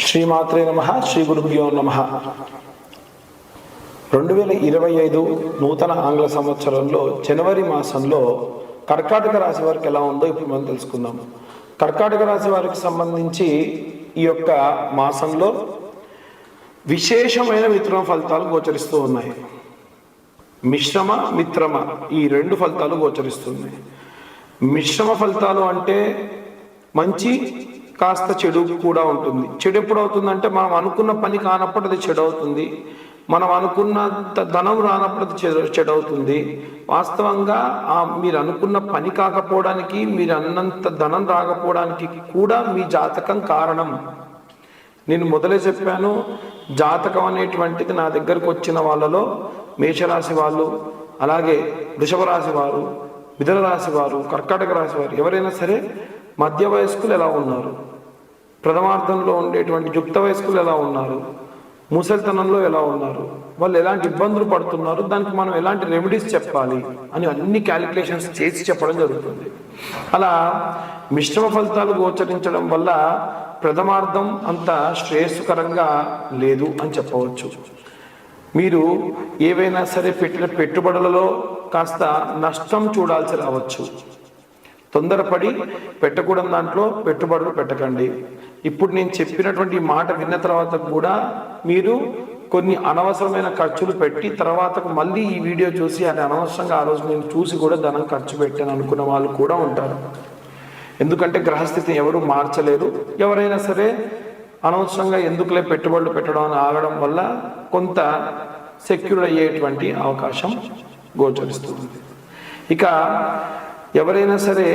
శ్రీమాత్రే నమ శ్రీ గురుభ్యో నమ. రెండు వేల ఇరవై ఐదు నూతన ఆంగ్ల సంవత్సరంలో జనవరి మాసంలో కర్కాటక రాశి వారికి ఎలా ఉందో ఇప్పుడు మనం తెలుసుకుందాం. కర్కాటక రాశి వారికి సంబంధించి ఈ యొక్క మాసంలో విశేషమైన మిత్రమ ఫలితాలు గోచరిస్తూ ఉన్నాయి. మిశ్రమ మిత్రమ ఈ రెండు ఫలితాలు గోచరిస్తున్నాయి. మిశ్రమ ఫలితాలు అంటే మంచి కాస్త చెడు కూడా ఉంటుంది. చెడు ఎప్పుడు అవుతుందంటే మనం అనుకున్న పని కానప్పుడు అది చెడు అవుతుంది మనం అనుకున్నంత ధనం రానప్పుడు అది చెడు చెడు అవుతుంది వాస్తవంగా ఆ మీరు అనుకున్న పని కాకపోవడానికి మీరు అన్నంత ధనం రాకపోవడానికి కూడా మీ జాతకం కారణం. నేను మొదలే చెప్పాను జాతకం అనేటువంటిది నా దగ్గరకు వచ్చిన వాళ్ళలో మేషరాశి వాళ్ళు అలాగే వృషభ రాశి వారు మిథున రాశి వారు కర్కాటక రాశి వారు ఎవరైనా సరే మధ్య వయస్కులు ఎలా ఉన్నారు? ప్రథమార్థంలో ఉండేటువంటి యుక్త వయస్కులు ఎలా ఉన్నారు? ముసలితనంలో ఎలా ఉన్నారు? వాళ్ళు ఎలాంటి ఇబ్బందులు పడుతున్నారు? దానికి మనం ఎలాంటి రెమెడీస్ చెప్పాలి? అని అన్ని క్యాలిక్యులేషన్స్ చేసి చెప్పడం జరుగుతుంది. అలా మిశ్రమ ఫలితాలు గోచరించడం వల్ల ప్రథమార్థం అంత శ్రేయస్కరంగా లేదు అని చెప్పవచ్చు. మీరు ఏవైనా సరే పెట్టిన పెట్టుబడులలో కాస్త నష్టం చూడాల్సి రావచ్చు. తొందరపడి పెట్టకూడని దాంట్లో పెట్టుబడులు పెట్టకండి. ఇప్పుడు నేను చెప్పినటువంటి మాట విన్న తర్వాత కూడా మీరు కొన్ని అనవసరమైన ఖర్చులు పెట్టి తర్వాత మళ్ళీ ఈ వీడియో చూసి అది అనవసరంగా ఆ రోజు నేను చూసి కూడా ధనం ఖర్చు పెట్టాను అనుకున్న వాళ్ళు కూడా ఉంటారు. ఎందుకంటే గ్రహస్థితిని ఎవరు మార్చలేరు ఎవరైనా సరే అనవసరంగా ఎందుకులే పెట్టుబడులు పెట్టడం అని ఆగడం వల్ల కొంత సెక్యూర్ అయ్యేటువంటి అవకాశం గోచరిస్తుంది. ఇక ఎవరైనా సరే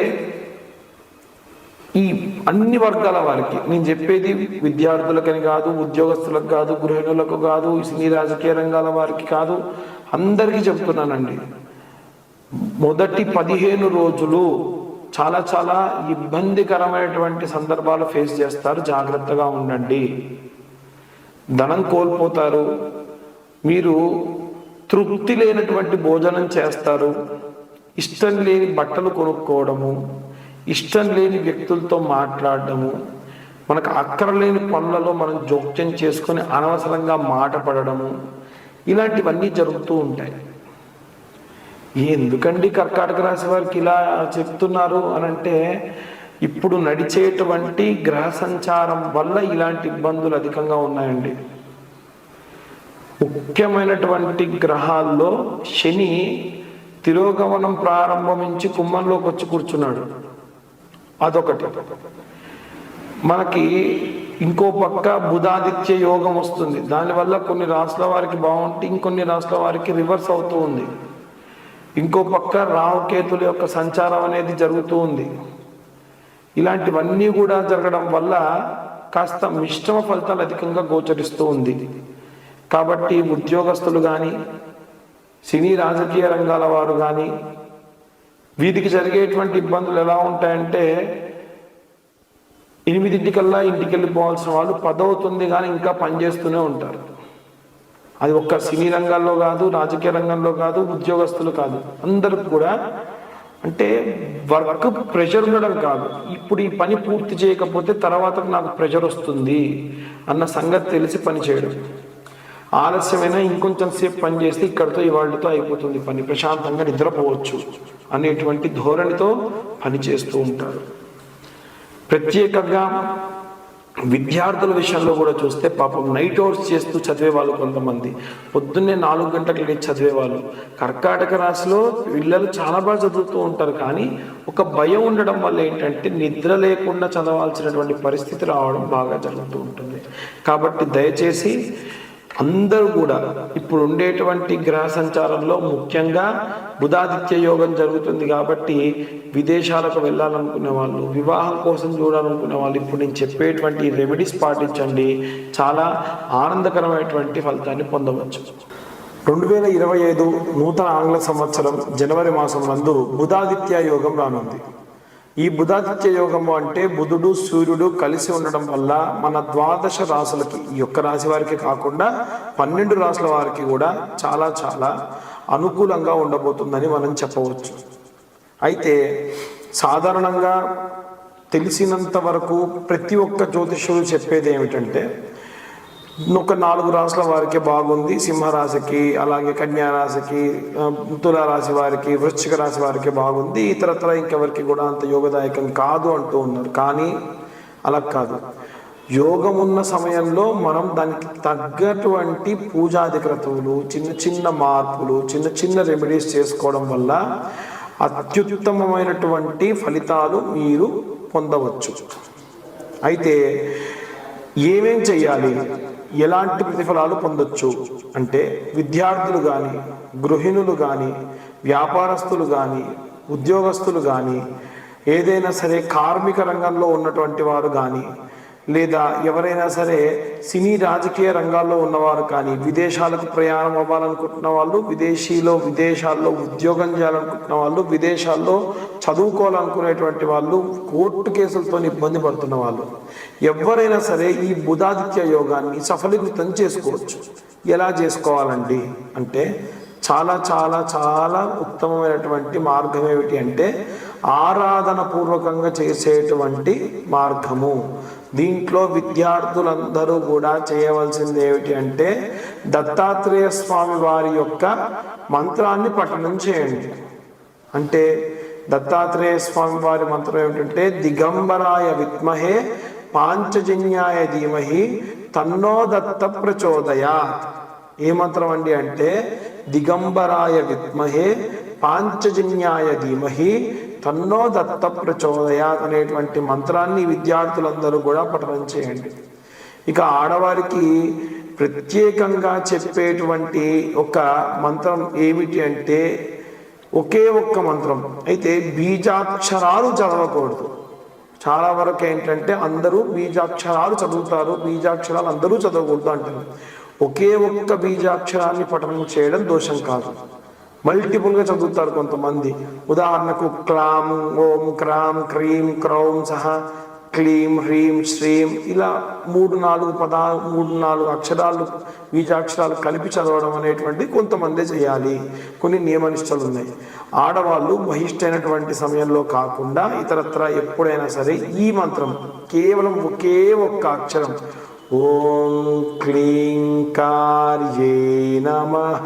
ఈ అన్ని వర్గాల వారికి నేను చెప్పేది విద్యార్థులకని కాదు ఉద్యోగస్తులకు కాదు గృహిణులకు కాదు సినీ రాజకీయ రంగాల వారికి కాదు అందరికీ చెప్తున్నానండి. మొదటి పదిహేను రోజులు చాలా చాలా ఇబ్బందికరమైనటువంటి సందర్భాలు ఫేస్ చేస్తారు. జాగ్రత్తగా ఉండండి. ధనం కోల్పోతారు. మీరు తృప్తి లేనటువంటి భోజనం చేస్తారు. ఇష్టం లేని బట్టలు కొనుక్కోవడము. ఇష్టం లేని వ్యక్తులతో మాట్లాడడము మనకు అక్కరలేని పనులలో మనం జోక్యం చేసుకొని అనవసరంగా మాట పడడము ఇలాంటివన్నీ జరుగుతూ ఉంటాయి. ఎందుకండి కర్కాటక రాశి వారికి ఇలా చెప్తున్నారు అని అంటే ఇప్పుడు నడిచేటువంటి గ్రహ సంచారం వల్ల ఇలాంటి ఇబ్బందులు అధికంగా ఉన్నాయండి. ముఖ్యమైనటువంటి గ్రహాల్లో శని తిరోగమనం ప్రారంభించి కుంభంలోకి వచ్చి కూర్చున్నాడు. అదొకటి. మనకి ఇంకో పక్క బుధాదిత్య యోగం వస్తుంది. దానివల్ల కొన్ని రాష్ట్రాల వారికి బాగుంటే ఇంకొన్ని రాష్ట్రాల వారికి రివర్స్ అవుతూ ఉంది. ఇంకో పక్క రావుకేతుల యొక్క సంచారం అనేది జరుగుతూ ఉంది. ఇలాంటివన్నీ కూడా జరగడం వల్ల కాస్త మిశ్రమ ఫలితాలు అధికంగా గోచరిస్తూ ఉంది. కాబట్టి ఉద్యోగస్తులు కానీ సినీ రాజకీయ రంగాల వారు కానీ వీధికి జరిగేటువంటి ఇబ్బందులు ఎలా ఉంటాయంటే ఎనిమిదింటికల్లా ఇంటికి వెళ్ళిపోవాల్సిన వాళ్ళు పదవుతుంది కానీ ఇంకా పనిచేస్తూనే ఉంటారు. అది ఒక్క సినీ రంగాల్లో కాదు రాజకీయ రంగంలో కాదు ఉద్యోగస్తులు కాదు. అందరూ కూడా అంటే వర్క్ ప్రెషర్ ఉండడం కాదు. ఇప్పుడు ఈ పని పూర్తి చేయకపోతే తర్వాత నాకు ప్రెషర్ వస్తుంది అన్న సంగతి తెలిసి పని చేయడం. ఆలస్యమైనా ఇంకొంచెం సేపు పని చేస్తే ఇక్కడితో ఇవాళతో అయిపోతుంది పని. ప్రశాంతంగా నిద్రపోవచ్చు అనేటువంటి ధోరణితో పని చేస్తూ ఉంటారు. ప్రత్యేకంగా విద్యార్థుల విషయంలో కూడా చూస్తే పాపం నైట్ అవర్స్ చేస్తూ చదివే వాళ్ళు కొంతమంది. పొద్దున్నే నాలుగు గంటలకు లేచి చదివే వాళ్ళు కర్కాటక రాశిలో పిల్లలు చాలా బాగా చదువుతూ ఉంటారు కానీ ఒక భయం ఉండడం వల్ల ఏంటంటే నిద్ర లేకుండా చదవాల్సినటువంటి పరిస్థితి రావడం బాగా జరుగుతూ ఉంటుంది. కాబట్టి దయచేసి అందరూ కూడా ఇప్పుడు ఉండేటువంటి గ్రహ సంచారంలో ముఖ్యంగా బుధాదిత్య యోగం జరుగుతుంది కాబట్టి విదేశాలకు వెళ్ళాలనుకునే వాళ్ళు వివాహం కోసం చూడాలనుకునే వాళ్ళు ఇప్పుడు నేను చెప్పేటువంటి రెమెడీస్ పాటించండి. చాలా ఆనందకరమైనటువంటి ఫలితాన్ని పొందవచ్చు. రెండు వేల ఇరవై ఐదు నూతన ఆంగ్ల సంవత్సరం జనవరి మాసం నందు బుధాదిత్య యోగం రానుంది. ఈ బుధాదిత్య యోగము అంటే బుధుడు సూర్యుడు కలిసి ఉండడం వల్ల మన ద్వాదశ రాసులకి ఈ యొక్క రాశి వారికి కాకుండా పన్నెండు రాసుల వారికి కూడా చాలా చాలా అనుకూలంగా ఉండబోతుందని మనం చెప్పవచ్చు. అయితే సాధారణంగా తెలిసినంత వరకు ప్రతి ఒక్క జ్యోతిష్యుడు చెప్పేది ఏమిటంటే ఒక నాలుగు రాశుల వారికి బాగుంది. సింహరాశికి అలాగే కన్యారాశికి తులారాశి వారికి వృశ్చిక రాశి వారికి బాగుంది. ఇతరత్ర ఇంకెవరికి కూడా అంత యోగదాయకం కాదు అంటూ ఉన్నారు. కానీ అలా కాదు. యోగం ఉన్న సమయంలో మనం దానికి తగ్గటువంటి పూజాది క్రతువులు చిన్న చిన్న మార్పులు చిన్న చిన్న రెమెడీస్ చేసుకోవడం వల్ల అత్యుత్తమమైనటువంటి ఫలితాలు మీరు పొందవచ్చు. అయితే ఏమేం చేయాలి ఎలాంటి ప్రతిఫలాలు పొందొచ్చు? అంటే విద్యార్థులు కానీ గృహిణులు కానీ వ్యాపారస్తులు కానీ ఉద్యోగస్తులు కానీ ఏదైనా సరే కార్మిక రంగంలో ఉన్నటువంటి వారు కానీ లేదా ఎవరైనా సరే సినీ రాజకీయ రంగాల్లో ఉన్నవారు కానీ విదేశాలకు ప్రయాణం అవ్వాలనుకుంటున్న వాళ్ళు విదేశీలో విదేశాల్లో ఉద్యోగం చేయాలనుకుంటున్న వాళ్ళు విదేశాల్లో చదువుకోవాలనుకునేటువంటి వాళ్ళు కోర్టు కేసులతో ఇబ్బంది పడుతున్న వాళ్ళు ఎవరైనా సరే ఈ బుధాదిత్య యోగాన్ని సఫలీకృతం చేసుకోవచ్చు. ఎలా చేసుకోవాలండి? అంటే చాలా చాలా చాలా ఉత్తమమైనటువంటి మార్గం ఏమిటి అంటే ఆరాధన పూర్వకంగా చేసేటువంటి మార్గము. దీంట్లో విద్యార్థులందరూ కూడా చేయవలసింది ఏమిటి అంటే దత్తాత్రేయ స్వామి వారి యొక్క మంత్రాన్ని పఠనం చేయండి. అంటే దత్తాత్రేయ స్వామి వారి మంత్రం ఏమిటంటే దిగంబరాయ విద్మహే పాంచజన్యాయ ధీమహి తన్నో దత్త ప్రచోదయాత్. ఏ మంత్రం అండి అంటే దిగంబరాయ విద్మహే పాంచజన్యాయ ధీమహి తన్నో దత్త ప్రచోదయాత్ అనేటువంటి మంత్రాన్ని విద్యార్థులందరూ కూడా పఠనం చేయండి. ఇక ఆడవారికి ప్రత్యేకంగా చెప్పేటువంటి ఒక మంత్రం ఏమిటి అంటే ఒకే ఒక్క మంత్రం. అయితే బీజాక్షరాలు చదవకూడదు. చాలా వరకు ఏంటంటే అందరూ బీజాక్షరాలు చదువుతారు బీజాక్షరాలు అందరూ చదవకూడదు అంటారు. ఒకే ఒక్క బీజాక్షరాన్ని పఠనం చేయడం దోషం కాదు. మల్టిపుల్గా చదువుతారు కొంతమంది. ఉదాహరణకు క్లాం ఓం క్రాం క్రీం క్రౌం సహా క్లీం హ్రీం శ్రీం ఇలా మూడు నాలుగు పదా మూడు నాలుగు అక్షరాలు బీజాక్షరాలు కలిపి చదవడం అనేటువంటి కొంతమందే చేయాలి. కొన్ని నియమనిష్టలు ఉన్నాయి ఆడవాళ్ళు బహిష్టైనటువంటి సమయంలో కాకుండా ఇతరత్ర ఎప్పుడైనా సరే ఈ మంత్రం కేవలం ఒకే ఒక్క అక్షరం. ఓం క్లీం కార్యే నమః.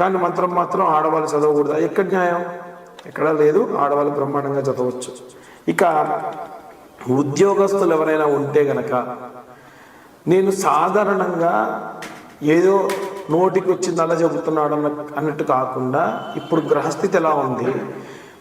కానీ మంత్రం మాత్రం ఆడవాళ్ళు చదవకూడదా. ఎక్కడ న్యాయం? ఎక్కడా లేదు. ఆడవాళ్ళు బ్రహ్మాండంగా చదవచ్చు. ఇక ఉద్యోగస్తులు ఎవరైనా ఉంటే గనక నేను సాధారణంగా ఏదో నోటికి వచ్చింది అలా చెబుతున్నాడు అన్న అన్నట్టు కాకుండా ఇప్పుడు గ్రహస్థితి ఎలా ఉంది?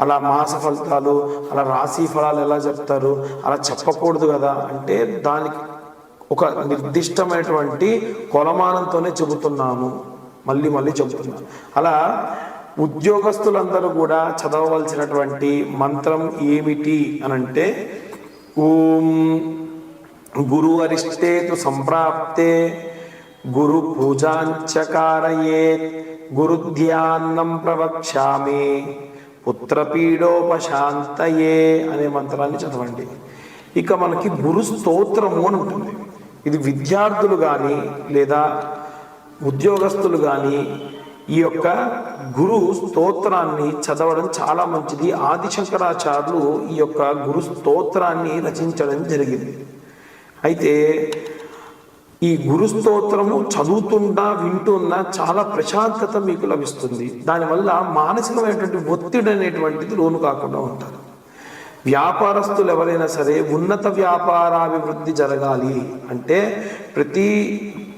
అలా మాస ఫలితాలు అలా రాశి ఫలాలు ఎలా చెప్తారు అలా చెప్పకూడదు కదా? అంటే దానికి ఒక నిర్దిష్టమైనటువంటి కొలమానంతోనే చెబుతున్నాము. మళ్ళీ మళ్ళీ చెబుతున్నాము అలా ఉద్యోగస్తులందరూ కూడా చదవవలసినటువంటి మంత్రం ఏమిటి అని అంటే ఓం గురు అరిష్టేతు సంప్రాప్తే గురు పూజాంచకారయే గురుధ్యాన్నం ప్రవక్ష్యామి. పుత్రపీడోపశాంతయే అనే మంత్రాన్ని చదవండి. ఇక మనకి గురు స్తోత్రము అని ఉంటుంది. ఇది విద్యార్థులు కానీ లేదా ఉద్యోగస్తులు కానీ ఈ యొక్క గురు స్తోత్రాన్ని చదవడం చాలా మంచిది. ఆదిశంకరాచార్యులు ఈ యొక్క గురు స్తోత్రాన్ని రచించడం జరిగింది. అయితే ఈ గురు స్తోత్రము చదువుతున్నా వింటున్నా చాలా ప్రశాంతత మీకు లభిస్తుంది. దానివల్ల మానసికమైనటువంటి ఒత్తిడి అనేటువంటిది లోను కాకుండా ఉంటారు వ్యాపారస్తులు ఎవరైనా సరే ఉన్నత వ్యాపారాభివృద్ధి జరగాలి అంటే ప్రతి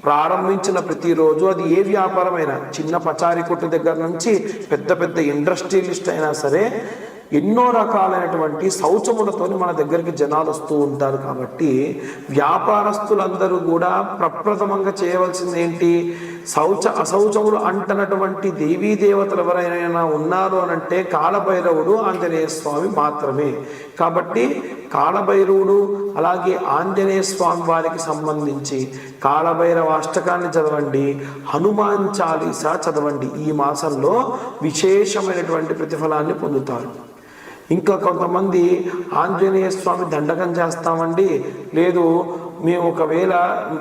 ప్రారంభించిన ప్రతిరోజు అది ఏ వ్యాపారమైనా చిన్న పచారీ కొట్టు దగ్గర నుంచి పెద్ద పెద్ద ఇండస్ట్రియలిస్ట్ అయినా సరే ఎన్నో రకాలైనటువంటి శౌచములతోని మన దగ్గరికి జనాలు వస్తూ ఉంటారు కాబట్టి వ్యాపారస్తులందరూ కూడా ప్రప్రథమంగా చేయవలసింది ఏంటి శౌచ అశౌచములు అంటనటువంటి దేవీ దేవతలు ఎవరైనా ఉన్నారు అని అంటే కాలభైరవుడు ఆంజనేయ స్వామి మాత్రమే. కాబట్టి కాలభైరవుడు అలాగే ఆంజనేయ స్వామి వారికి సంబంధించి కాలభైరవ అష్టకాన్ని చదవండి హనుమాన్ చాలీసా చదవండి. ఈ మాసంలో విశేషమైనటువంటి ప్రతిఫలాన్ని పొందుతారు. ఇంకా కొంతమంది ఆంజనేయ స్వామి దండకం చేస్తామండి. లేదు మేము ఒకవేళ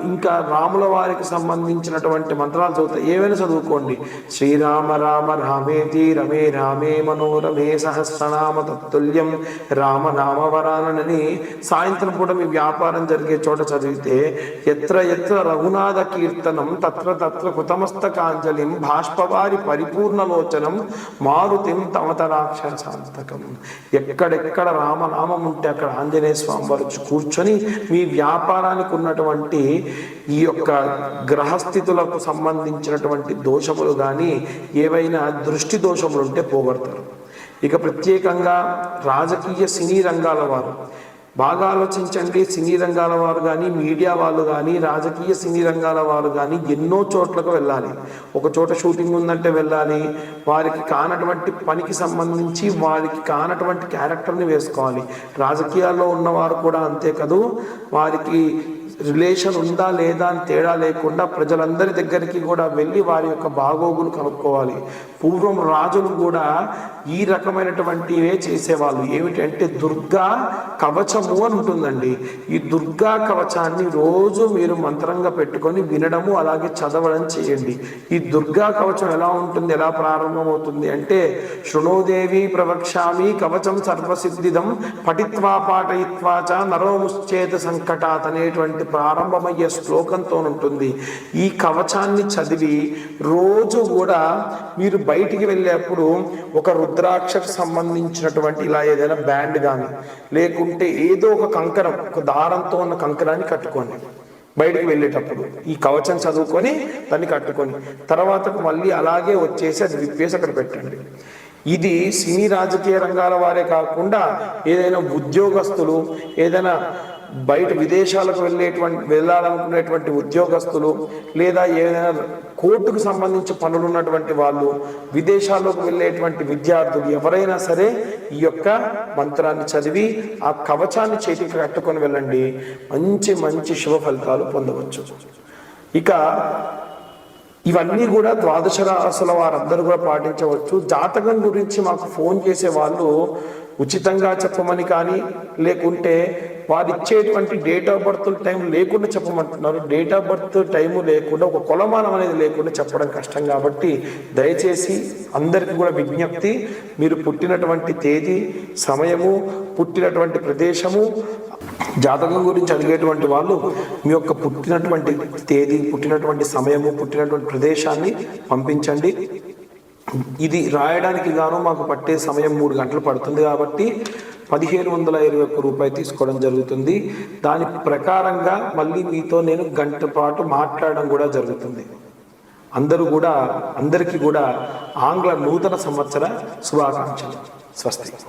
ఇంకా రాముల వారికి సంబంధించినటువంటి మంత్రాలు చదువుతాం ఏవైనా చదువుకోండి. శ్రీరామ రామ రామేతి రమే రామే మనోరమే సహస్రనామ తత్తుల్యం రామ నామవరానని సాయంత్రం పూట మీ వ్యాపారం జరిగే చోట చదివితే ఎత్ర ఎత్ర రఘునాథ కీర్తనం తత్ర తత్ర కృతమస్తకాంజలిం బాష్పవారి పరిపూర్ణలోచనం మారుతిం తమతరాక్షసాంతకం ఎక్కడెక్కడ రామనామం ఉంటే అక్కడ ఆంజనేయ స్వామి వారు కూర్చొని మీ వ్యాపారానికి ఉన్నటువంటి ఈ యొక్క గ్రహస్థితులకు సంబంధించినటువంటి దోషములు కానీ ఏవైనా దృష్టి దోషములు ఉంటే పోగొడతారు. ఇక ప్రత్యేకంగా రాజకీయ సినీ రంగాల వారు బాగా ఆలోచించండి. సినీ రంగాల వారు కానీ మీడియా వాళ్ళు కానీ రాజకీయ సినీ రంగాల వారు కానీ ఎన్నో చోట్లకు వెళ్ళాలి. ఒక చోట షూటింగ్ ఉందంటే వెళ్ళాలి. వారికి కానటువంటి పనికి సంబంధించి వారికి కానటువంటి క్యారెక్టర్ని వేసుకోవాలి. రాజకీయాల్లో ఉన్నవారు కూడా అంతే కదూ. వారికి రిలేషన్ ఉందా లేదా అని తేడా లేకుండా ప్రజలందరి దగ్గరికి కూడా వెళ్ళి వారి యొక్క బాగోగులు కనుక్కోవాలి. పూర్వం రాజులు కూడా ఈ రకమైనటువంటివే చేసేవాళ్ళు. ఏమిటంటే దుర్గా కవచము అని ఉంటుందండి. ఈ దుర్గా కవచాన్ని రోజు మీరు మంత్రంగా పెట్టుకొని వినడము అలాగే చదవడం చేయండి. ఈ దుర్గా కవచం ఎలా ఉంటుంది ఎలా ప్రారంభమవుతుంది అంటే శృణోదేవి ప్రవక్ష్యామి కవచం సర్వసిద్ధిదం పఠిత్వా పాఠయిత్వాచ నరోముశ్చేత సంకటాత్ అనేటువంటి ప్రారంభమయ్యే శ్లోకంతో ఉంటుంది ఈ కవచాన్ని చదివి రోజు కూడా మీరు బయటికి వెళ్ళేప్పుడు ఒక రుద్రాక్షకు సంబంధించినటువంటి ఇలా ఏదైనా బ్యాండ్ కానీ లేకుంటే ఏదో ఒక కంకరం ఒక దారంతో ఉన్న కంకరాన్ని కట్టుకోండి. బయటికి వెళ్ళేటప్పుడు ఈ కవచం చదువుకొని దాన్ని కట్టుకొని తర్వాత మళ్ళీ అలాగే వచ్చేసి అది విప్పేసి అక్కడ పెట్టండి. ఇది సినీ రాజకీయ రంగాల వారే కాకుండా ఏదైనా ఉద్యోగస్తులు ఏదైనా బయట విదేశాలకు వెళ్ళేటువంటి వెళ్ళాలనుకునేటువంటి ఉద్యోగస్తులు లేదా ఏదైనా కోర్టుకు సంబంధించి పనులు ఉన్నటువంటి వాళ్ళు విదేశాల్లోకి వెళ్ళేటువంటి విద్యార్థులు ఎవరైనా సరే ఈ యొక్క మంత్రాన్ని చదివి ఆ కవచాన్ని చేతికి కట్టుకొని వెళ్ళండి. మంచి మంచి శుభ ఫలితాలు పొందవచ్చు. ఇక ఇవన్నీ కూడా ద్వాదశ రాసుల వారందరూ కూడా పాటించవచ్చు. జాతకం గురించి మాకు ఫోన్ చేసే వాళ్ళు ఉచితంగా చెప్పమని కానీ లేకుంటే వారు ఇచ్చేటువంటి డేట్ ఆఫ్ బర్త్ టైం లేకుండా చెప్పమంటున్నారు. డేట్ ఆఫ్ బర్త్ టైము లేకుండా ఒక కొలమానం అనేది లేకుండా చెప్పడం కష్టం కాబట్టి దయచేసి అందరికీ కూడా విజ్ఞప్తి మీరు పుట్టినటువంటి తేదీ సమయము పుట్టినటువంటి ప్రదేశము జాతకం గురించి అడిగేటువంటి వాళ్ళు మీ యొక్క పుట్టినటువంటి తేదీ పుట్టినటువంటి సమయము పుట్టినటువంటి ప్రదేశాన్ని పంపించండి. ఇది రాయడానికి గాను మాకు పట్టే సమయం మూడు గంటలు పడుతుంది కాబట్టి పదిహేను వందల ఇరవై ఒక్క రూపాయి తీసుకోవడం జరుగుతుంది. దాని ప్రకారంగా మళ్ళీ మీతో నేను గంట పాటు మాట్లాడడం కూడా జరుగుతుంది. అందరూ కూడా అందరికీ కూడా ఆంగ్ల నూతన సంవత్సర శుభాకాంక్షలు. స్వస్తి.